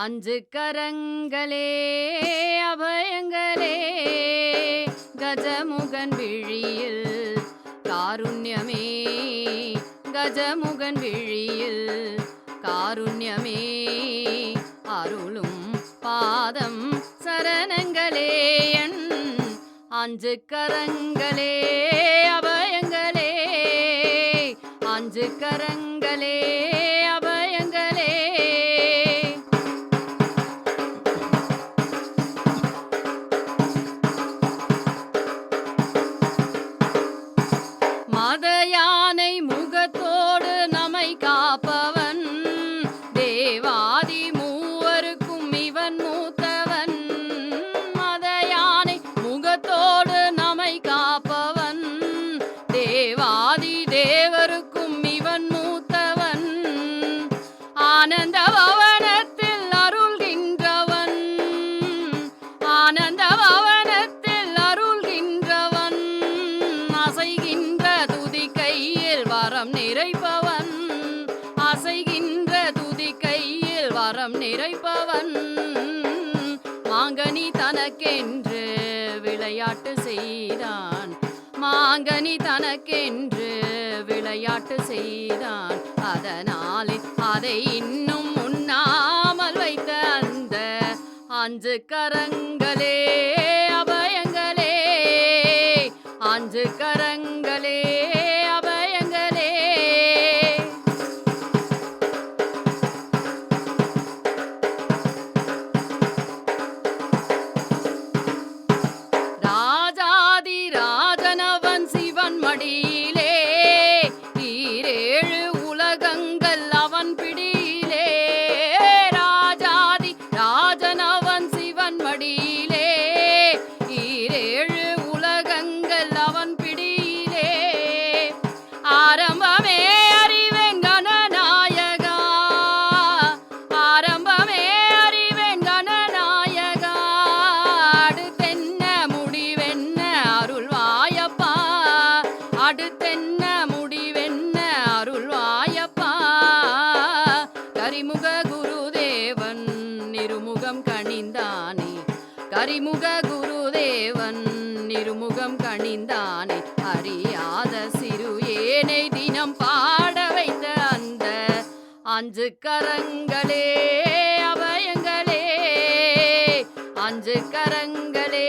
அஞ்சு கரங்களே அபயங்களே. கஜமுகன் விழியில் காருண்யமே கஜமுகன் விழியில் காருண்யமே. அருளும் பாதம் சரணங்களே என் அஞ்சு கரங்களே அபயங்களே. அஞ்சு கரங்களே ஆனந்த பவனத்தில் அருள்கின்றவன். ஆனந்த பவனத்தில் அருள்கின்றவன். அசைகின்ற துதி கையில் வரம் நிறைப்பவன். அசைகின்ற துதி கையில் வரம் நிறைப்பவன். மாங்கனி தனக்கென்று விளையாட்டு செய்தான். மாங்கனி தனக்கென்று விளையாட்டு செய்தான். அதனால் அதை இன்னும் உண்ணாமல் வைத்த அந்த அஞ்சு கரங்களே அபயங்களே. அஞ்சு கரங்களே அபயங்களே. ராஜாதி ராஜனவன் சிவன் மடியிலே ஈரேழு உலகங்கள் கரிமுக குருதேவன் இருமுகம் கணிந்தானே. கரிமுக குருதேவன் இருமுகம் கணிந்தானே. அறியாத சிறு ஏனை தினம் பாட வைத்த அந்த அஞ்சு கரங்களே அபயங்களே. அஞ்சு கரங்களே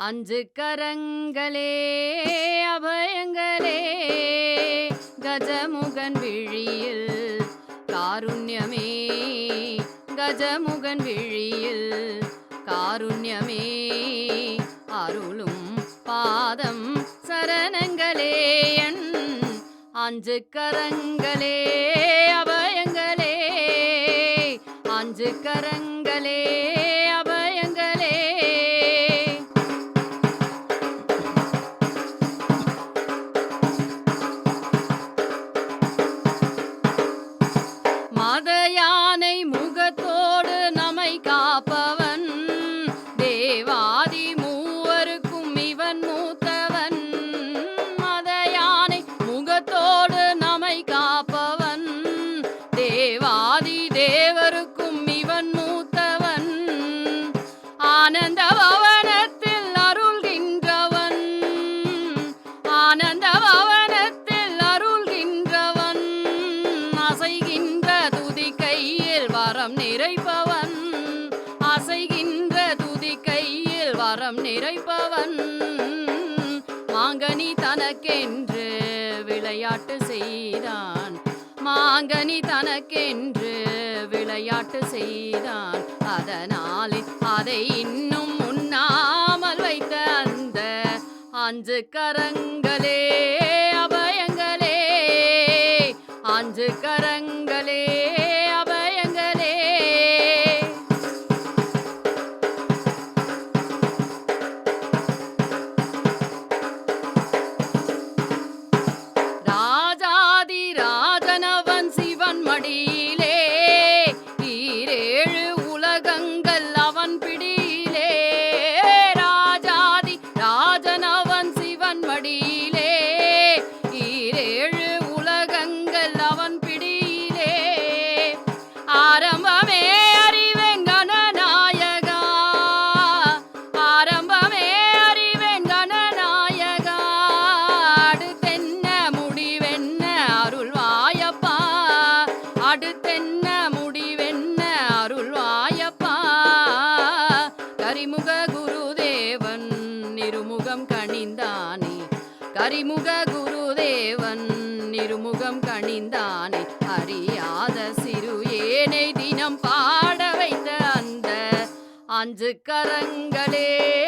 அஞ்சு கரங்களே அபயங்களே. கஜமுகன் விழியில் காருண்யமே. கஜமுகன் விழியில் காருண்யமே. அருளும் பாதம் சரணங்களே என் அஞ்சு கரங்களே அபயங்களே. அஞ்சு கரங்களே மாங்கனி தனக்கென்று விளையாட்டு செய்தான். அதனாலே அதை இன்னும் உண்ணாமல் வைத்த அந்த அஞ்சு கரங்களே அஞ்சு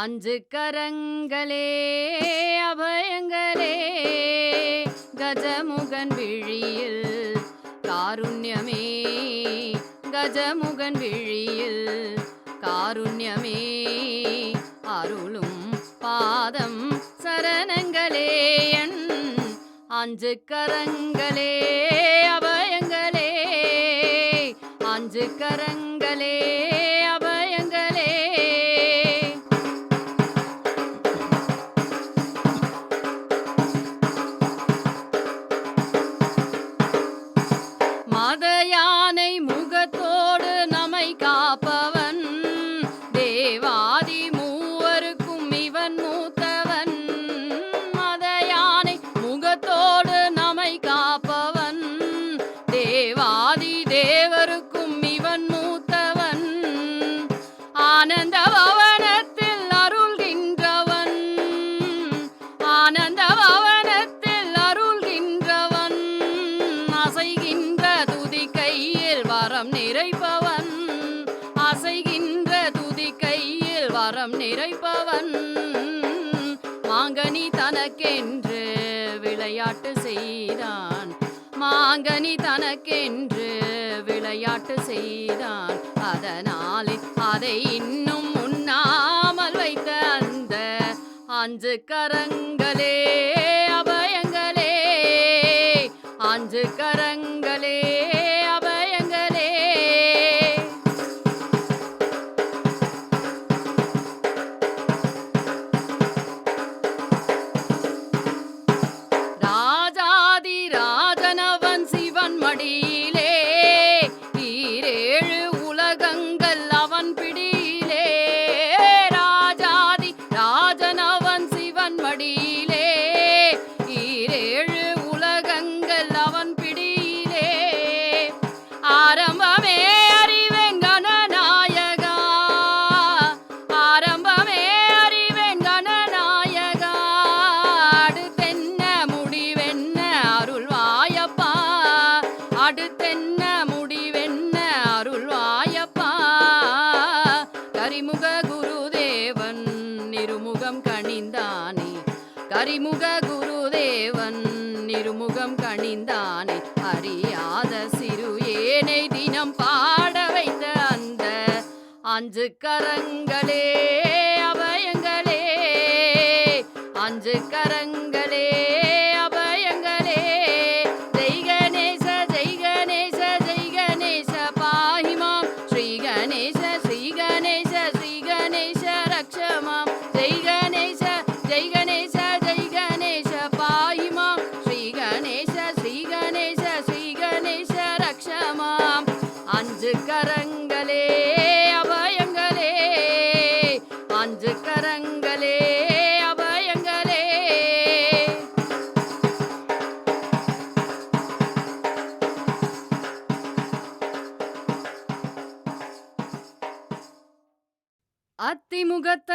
அஞ்சு கரங்களே அபயங்களே. கஜமுகன் விழியில் காருண்யமே கஜமுகன் விழியில் காருண்யமே. அருளும் பாதம் சரணங்களே என் அஞ்சு கரங்களே அபயங்களே. அஞ்சு கரங்களே தனக்கென்று விளையாட்டு செய்தான். மாங்கனி தனக்கென்று விளையாட்டு செய்தான். அதனாலே அதை இன்னும் உண்ணாமல் வைத்த அந்த அஞ்சு கரங்களே அபயங்களே. அஞ்சு கரங்களே அஞ்சு கரங்களே அபயங்களே. அஞ்சு கரங்களே.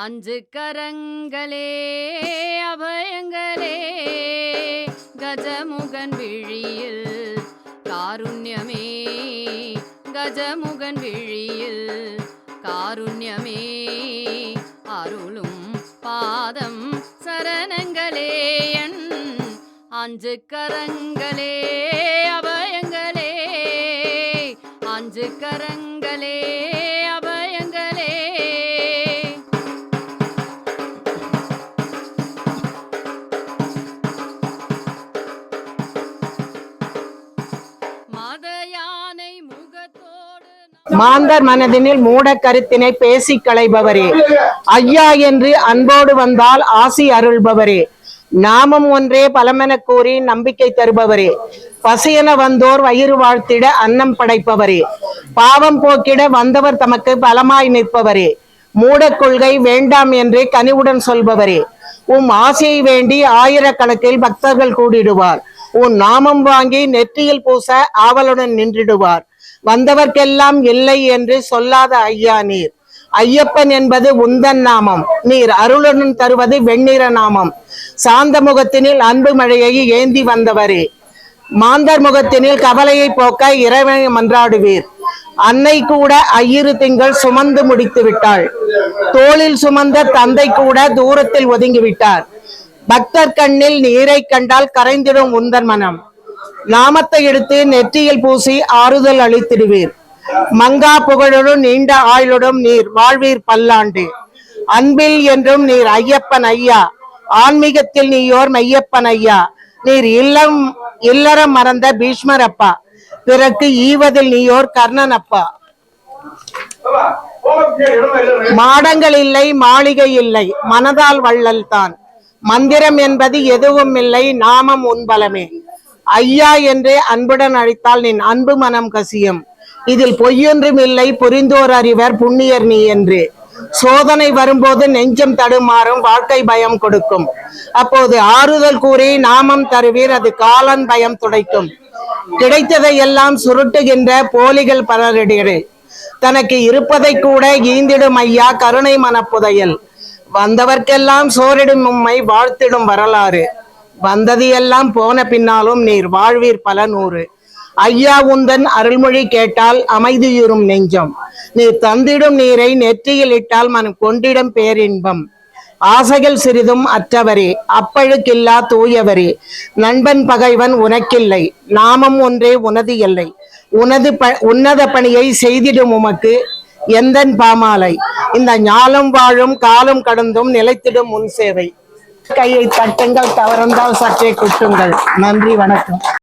அஞ்சு கரங்களே அபயங்களே. கஜமுகன் விழியில் காருண்யமே கஜமுகன் விழியில் காருண்யமே. அருளும் பாதம் சரணங்களே என் அஞ்சு கரங்களே அபயங்களே. அஞ்சு கரங்கள் மாந்தர் மனதினில் மூட கருத்தினை பேசி களைபவரே. ஐயா என்று அன்போடு வந்தால் ஆசி அருள்பவரே. நாமம் ஒன்றே பலமென கூறி நம்பிக்கை தருபவரே. பசியென வந்தோர் வயிறு வாழ்த்திட அன்னம் படைப்பவரே. பாவம் போக்கிட வந்தவர் தமக்கு பலமாய் நிற்பவரே. மூடக் கொள்கை வேண்டாம் என்று கனிவுடன் சொல்பவரே. உம் ஆசையை வேண்டி ஆயிரக்கணக்கில் பக்தர்கள் கூடிடுவார். உன் நாமம் வாங்கி நெற்றியில் பூச ஆவலுடன் நின்றிடுவார். வந்தவர்க்கெல்லாம் இல்லை என்று சொல்லாத ஐயா நீர். ஐயப்பன் என்பது உந்தன் நாமம். நீர் அருளுடன் தருவது வெண்ணிற நாமம். சாந்த முகத்தினில் அன்பு மழையை ஏந்தி வந்தவரே. மாந்தர் முகத்தினில் கவலையை போக்க இறைவனை மன்றாடுவீர். அன்னை கூட ஐயிரு திங்கள் சுமந்து முடித்து விட்டாள். தோளில் சுமந்த தந்தை கூட தூரத்தில் ஒதுங்கி விட்டார். பக்தர் கண்ணில் நீரை கண்டால் கரைந்திடும் உந்தன் மனம். நாமத்தை எடுத்து நெற்றியில் பூசி ஆறுதல் அளித்திடுவீர். மங்கா புகழுடன் நீண்ட ஆயுளுடன் நீர் வாழ்வீர் பல்லாண்டு. அன்பில் என்றும் நீர் ஐயப்பன் ஐயா. ஆன்மீகத்தில் நீயோர் மையப்பன் ஐயா. நீர் இல்லம் இல்லறம் மறந்த பீஷ்மர் அப்பா. பிறகு ஈவதில் நீயோர் கர்ணன் அப்பா. மாடங்கள் இல்லை மாளிகை இல்லை மனதால் வள்ளல் தான். மந்திரம் என்பது எதுவும் இல்லை நாமம் உன் பலமே. ஐயா என்று அன்புடன் அழைத்தால் நின் அன்பு மனம் கசியும். இதில் பொய்யொன்றும் இல்லை புரிந்தோர் அறிவர் புண்ணியர் நீ என்று. சோதனை வரும்போது நெஞ்சம் தடுமாறும் வாழ்க்கை பயம் கொடுக்கும். அப்போது ஆறுதல் கூறி நாமம் தருவீர் அது காலன் பயம் துடைக்கும். கிடைத்ததை எல்லாம் சுருட்டுகின்ற போலிகள் பலரிடையே தனக்கு இருப்பதை கூட ஈந்திடும் ஐயா கருணை மனப்புதையல். வந்தவர்க்கெல்லாம் சோரிடும் உம்மை வாழ்த்திடும் வரலாறு. வந்தது எல்லாம் போன பின்னாலும் நீர் வாழ்வீர் பல நூறு. ஐயா உந்தன் அருள்மொழி கேட்டால் அமைதியுறும் நெஞ்சம். நீர் தந்திடும் நீரை நெற்றியில் இட்டால் மனம் கொண்டிடும் பேரின்பம். ஆசைகள் சிறிதும் அற்றவரே அப்பழுக்கில்லா தூயவரே நண்பன் பகைவன் உனக்கில்லை நாமம் ஒன்றே உனது இல்லை உனது ப உன்னத பணியை செய்திடும் உமக்கு எந்தன் பாமாலை. இந்த ஞாலம் வாழும் காலம் கடந்தும் நிலைத்திடும் முன் சேவை. கையை தட்டுங்கள் தவறந்தால் சற்றே குட்டுங்கள். நன்றி வணக்கம்.